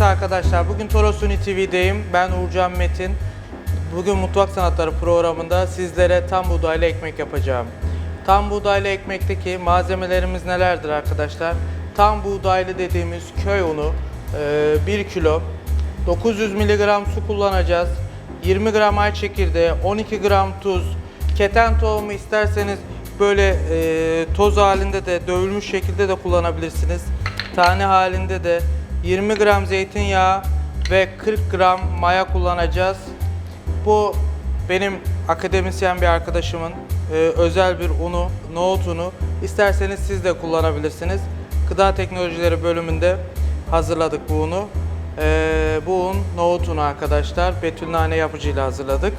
Evet arkadaşlar bugün Torosuni TV'deyim. Ben Uğurcan Metin. Bugün Mutfak Sanatları programında sizlere tam buğdaylı ekmek yapacağım. Tam buğdaylı ekmekteki malzemelerimiz nelerdir arkadaşlar? Tam buğdaylı dediğimiz köy unu 1 kilo, 900 mg su kullanacağız. 20 gram ay çekirdeği, 12 gram tuz, keten tohumu isterseniz böyle e, toz halinde de dövülmüş şekilde de kullanabilirsiniz. Tane halinde de 20 gram zeytinyağı ve 40 gram maya kullanacağız. Bu benim akademisyen bir arkadaşımın e, özel bir unu, nohut unu. İsterseniz siz de kullanabilirsiniz. Gıda Teknolojileri bölümünde hazırladık bu unu. E, bu un nohut unu arkadaşlar. Betül Nane yapıcıyla hazırladık.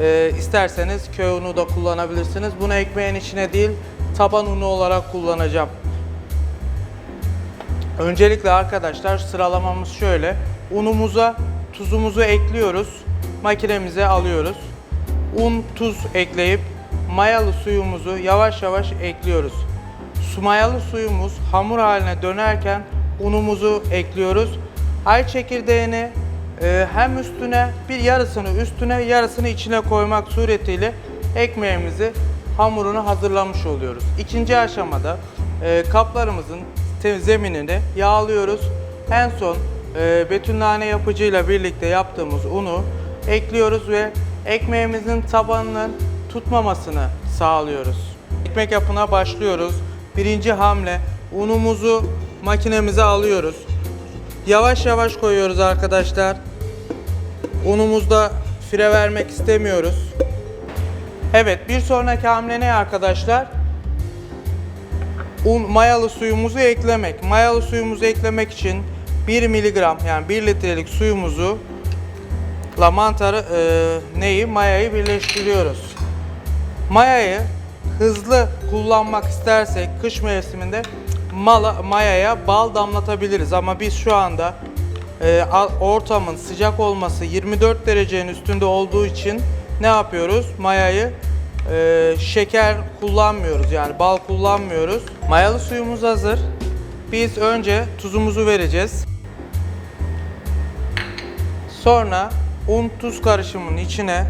E, isterseniz köy unu da kullanabilirsiniz. Bunu ekmeğin içine değil taban unu olarak kullanacağım. Öncelikle arkadaşlar sıralamamız şöyle. Unumuza tuzumuzu ekliyoruz. Makinemize alıyoruz. Un, tuz ekleyip mayalı suyumuzu yavaş yavaş ekliyoruz. Su mayalı suyumuz hamur haline dönerken unumuzu ekliyoruz. Ay çekirdeğini e, hem üstüne bir yarısını üstüne yarısını içine koymak suretiyle ekmeğimizi hamurunu hazırlamış oluyoruz. İkinci aşamada e, kaplarımızın zeminini yağlıyoruz. En son e, betül nane yapıcıyla birlikte yaptığımız unu ekliyoruz ve ekmeğimizin tabanının tutmamasını sağlıyoruz. Ekmek yapına başlıyoruz. Birinci hamle unumuzu makinemize alıyoruz. Yavaş yavaş koyuyoruz arkadaşlar. Unumuzda fire vermek istemiyoruz. Evet bir sonraki hamle ne arkadaşlar? Un mayalı suyumuzu eklemek. Mayalı suyumuzu eklemek için 1 miligram yani 1 litrelik suyumuzu la mantarı e, neyi mayayı birleştiriyoruz. Mayayı hızlı kullanmak istersek kış mevsiminde mala, mayaya bal damlatabiliriz ama biz şu anda e, ortamın sıcak olması 24 derecenin üstünde olduğu için ne yapıyoruz? Mayayı e, şeker kullanmıyoruz yani bal kullanmıyoruz. Mayalı suyumuz hazır. Biz önce tuzumuzu vereceğiz. Sonra un tuz karışımının içine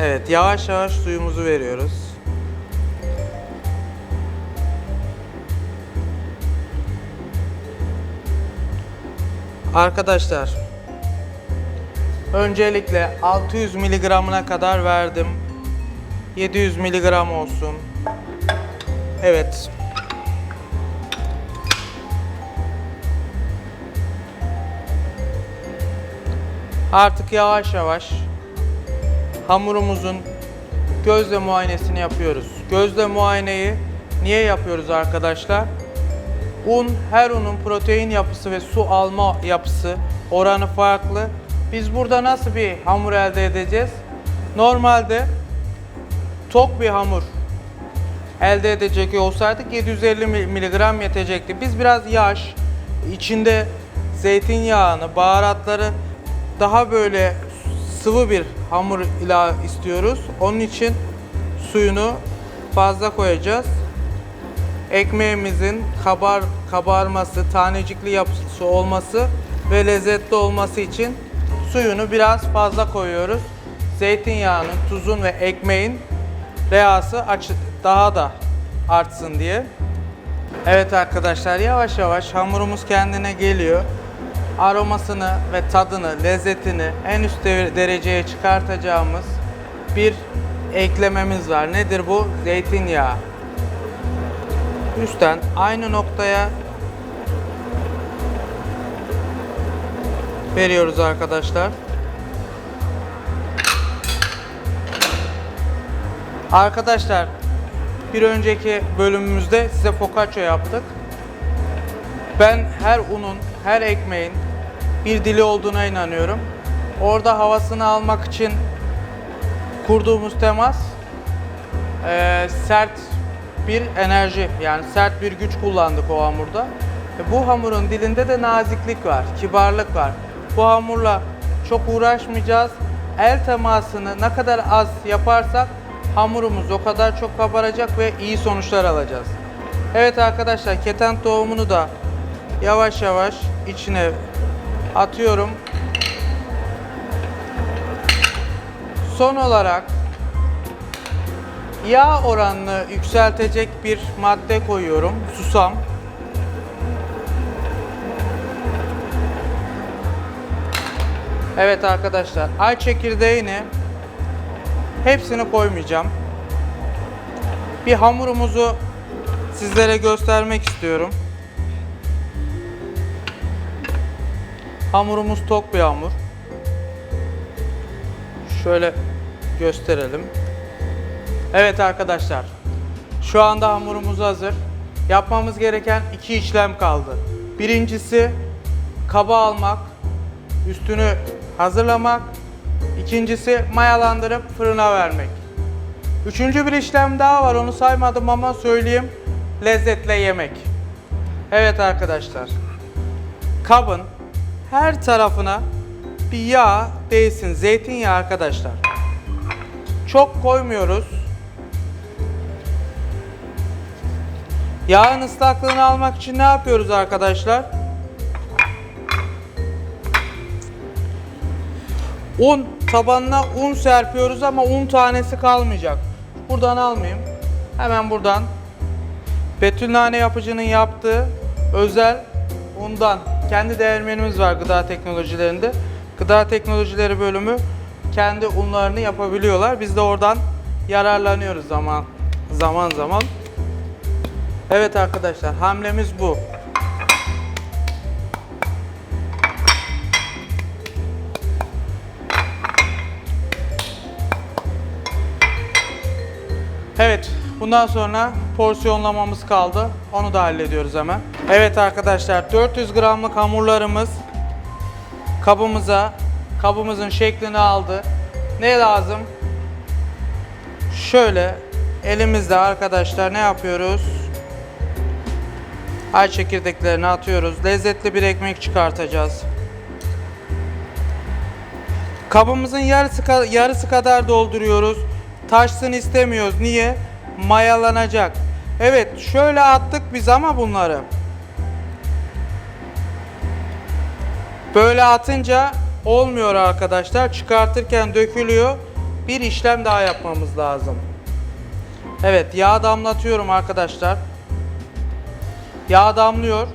evet yavaş yavaş suyumuzu veriyoruz. Arkadaşlar öncelikle 600 miligramına kadar verdim. 700 miligram olsun. Evet. Artık yavaş yavaş hamurumuzun gözle muayenesini yapıyoruz. Gözle muayeneyi niye yapıyoruz arkadaşlar? Un, her unun protein yapısı ve su alma yapısı oranı farklı. Biz burada nasıl bir hamur elde edeceğiz? Normalde tok bir hamur elde edecek olsaydık 750 miligram yetecekti. Biz biraz yaş, içinde zeytinyağını, baharatları daha böyle sıvı bir hamur ila istiyoruz. Onun için suyunu fazla koyacağız. Ekmeğimizin kabar kabarması, tanecikli yapısı olması ve lezzetli olması için suyunu biraz fazla koyuyoruz. Zeytinyağının, tuzun ve ekmeğin reası açı daha da artsın diye. Evet arkadaşlar yavaş yavaş hamurumuz kendine geliyor. Aromasını ve tadını, lezzetini en üst dereceye çıkartacağımız bir eklememiz var. Nedir bu? Zeytinyağı. Üstten aynı noktaya veriyoruz arkadaşlar. Arkadaşlar bir önceki bölümümüzde size focaccia yaptık. Ben her unun, her ekmeğin bir dili olduğuna inanıyorum. Orada havasını almak için kurduğumuz temas eee, sert bir enerji yani sert bir güç kullandık o hamurda. E, Bu hamurun dilinde de naziklik var, kibarlık var. Bu hamurla çok uğraşmayacağız. El temasını ne kadar az yaparsak hamurumuz o kadar çok kabaracak ve iyi sonuçlar alacağız. Evet arkadaşlar keten tohumunu da yavaş yavaş içine Atıyorum. Son olarak yağ oranını yükseltecek bir madde koyuyorum. Susam. Evet arkadaşlar, ay çekirdeğini hepsini koymayacağım. Bir hamurumuzu sizlere göstermek istiyorum. Hamurumuz tok bir hamur. Şöyle gösterelim. Evet arkadaşlar. Şu anda hamurumuz hazır. Yapmamız gereken iki işlem kaldı. Birincisi kaba almak, üstünü hazırlamak. İkincisi mayalandırıp fırına vermek. Üçüncü bir işlem daha var onu saymadım ama söyleyeyim. Lezzetle yemek. Evet arkadaşlar. Kabın her tarafına bir yağ değsin. Zeytinyağı arkadaşlar. Çok koymuyoruz. Yağın ıslaklığını almak için ne yapıyoruz arkadaşlar? Un tabanına un serpiyoruz ama un tanesi kalmayacak. Buradan almayayım. Hemen buradan Betül Nane Yapıcı'nın yaptığı özel undan kendi değermenimiz var gıda teknolojilerinde. Gıda teknolojileri bölümü kendi unlarını yapabiliyorlar. Biz de oradan yararlanıyoruz zaman zaman zaman. Evet arkadaşlar hamlemiz bu. Bundan sonra porsiyonlamamız kaldı. Onu da hallediyoruz hemen. Evet arkadaşlar, 400 gramlık hamurlarımız kabımıza, kabımızın şeklini aldı. Ne lazım? Şöyle elimizde arkadaşlar ne yapıyoruz? Ay çekirdeklerini atıyoruz. Lezzetli bir ekmek çıkartacağız. Kabımızın yarısı yarısı kadar dolduruyoruz. Taşsın istemiyoruz. Niye? Mayalanacak. Evet, şöyle attık biz ama bunları. Böyle atınca olmuyor arkadaşlar. Çıkartırken dökülüyor. Bir işlem daha yapmamız lazım. Evet, yağ damlatıyorum arkadaşlar. Yağ damlıyor.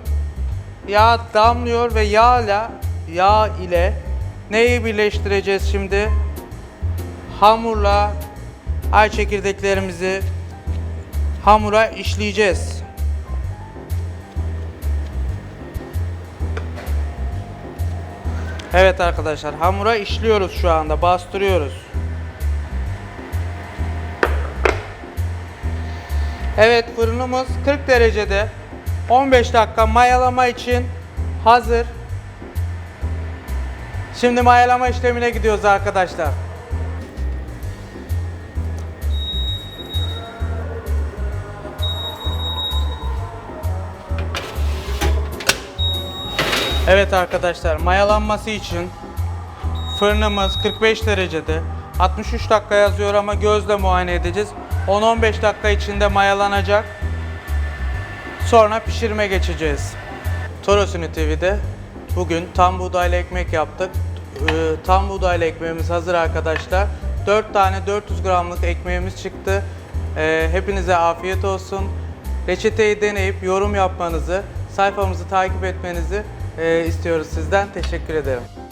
Yağ damlıyor ve yağla yağ ile neyi birleştireceğiz şimdi? Hamurla ay çekirdeklerimizi hamura işleyeceğiz. Evet arkadaşlar hamura işliyoruz şu anda bastırıyoruz. Evet fırınımız 40 derecede 15 dakika mayalama için hazır. Şimdi mayalama işlemine gidiyoruz arkadaşlar. Evet arkadaşlar mayalanması için fırınımız 45 derecede 63 dakika yazıyor ama gözle muayene edeceğiz. 10-15 dakika içinde mayalanacak. Sonra pişirme geçeceğiz. Torosuni TV'de bugün tam buğdaylı ekmek yaptık. Ee, tam buğdaylı ekmeğimiz hazır arkadaşlar. 4 tane 400 gramlık ekmeğimiz çıktı. Ee, hepinize afiyet olsun. Reçeteyi deneyip yorum yapmanızı, sayfamızı takip etmenizi istiyoruz sizden. Teşekkür ederim.